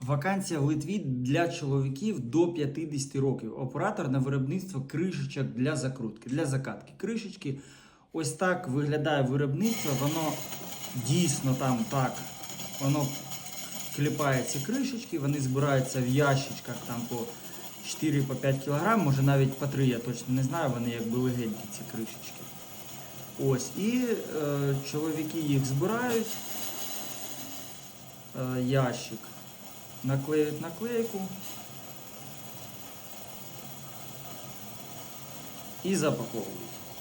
Вакансія в Литві для чоловіків до 50 років. Оператор на виробництво кришечок для закрутки, для закатки. Кришечки. Ось так виглядає виробництво. Воно дійсно там так. Воно кліпає ці кришечки, вони збираються в ящичках там по 4-5 кг, може навіть по 3, я точно не знаю, вони якби легенькі ці кришечки. Ось, і е, чоловіки їх збирають. Е, ящик. Наклеюють наклейку. І запаковують.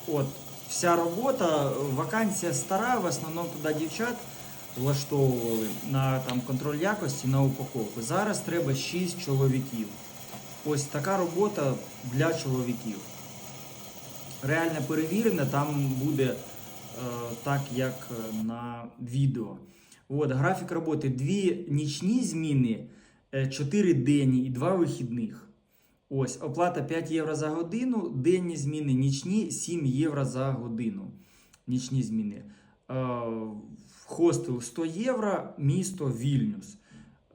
От, вся робота, вакансія стара, в основному туди дівчат влаштовували на там, контроль якості на упаковку. Зараз треба 6 чоловіків. Ось така робота для чоловіків. Реально перевірена, там буде е, так, як е, на відео. От, графік роботи: дві нічні зміни, 4 денні і 2 вихідних. Ось, оплата 5 євро за годину, денні зміни, нічні 7 євро за годину. Нічні зміни. Е, Хостел 100 євро, місто Вільнюс.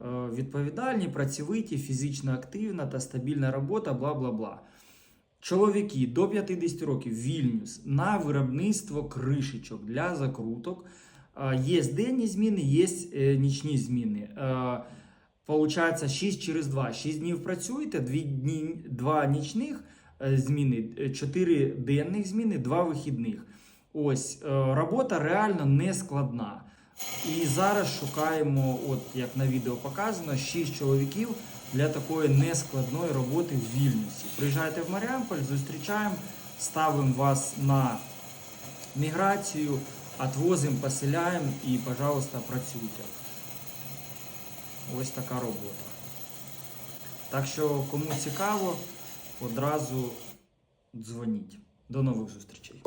Е, Відповідальні, працьовиті, фізично активна та стабільна робота, бла бла бла. Чоловіки до 50 років Вільнюс на виробництво кришечок для закруток. Є денні зміни, є нічні зміни. Получається 6 через 2. 6 днів працюєте, 2, дні, 2 нічних зміни, 4 денних зміни, 2 вихідних. Ось е, робота реально не складна. І зараз шукаємо, от як на відео показано, 6 чоловіків для такої нескладної роботи в Вільнюсі. Приїжджайте в Маріамполь, зустрічаємо, ставимо вас на міграцію, отвозимо, поселяємо і, пожалуйста, працюйте. Ось така робота. Так що, кому цікаво, одразу дзвоніть. До нових зустрічей.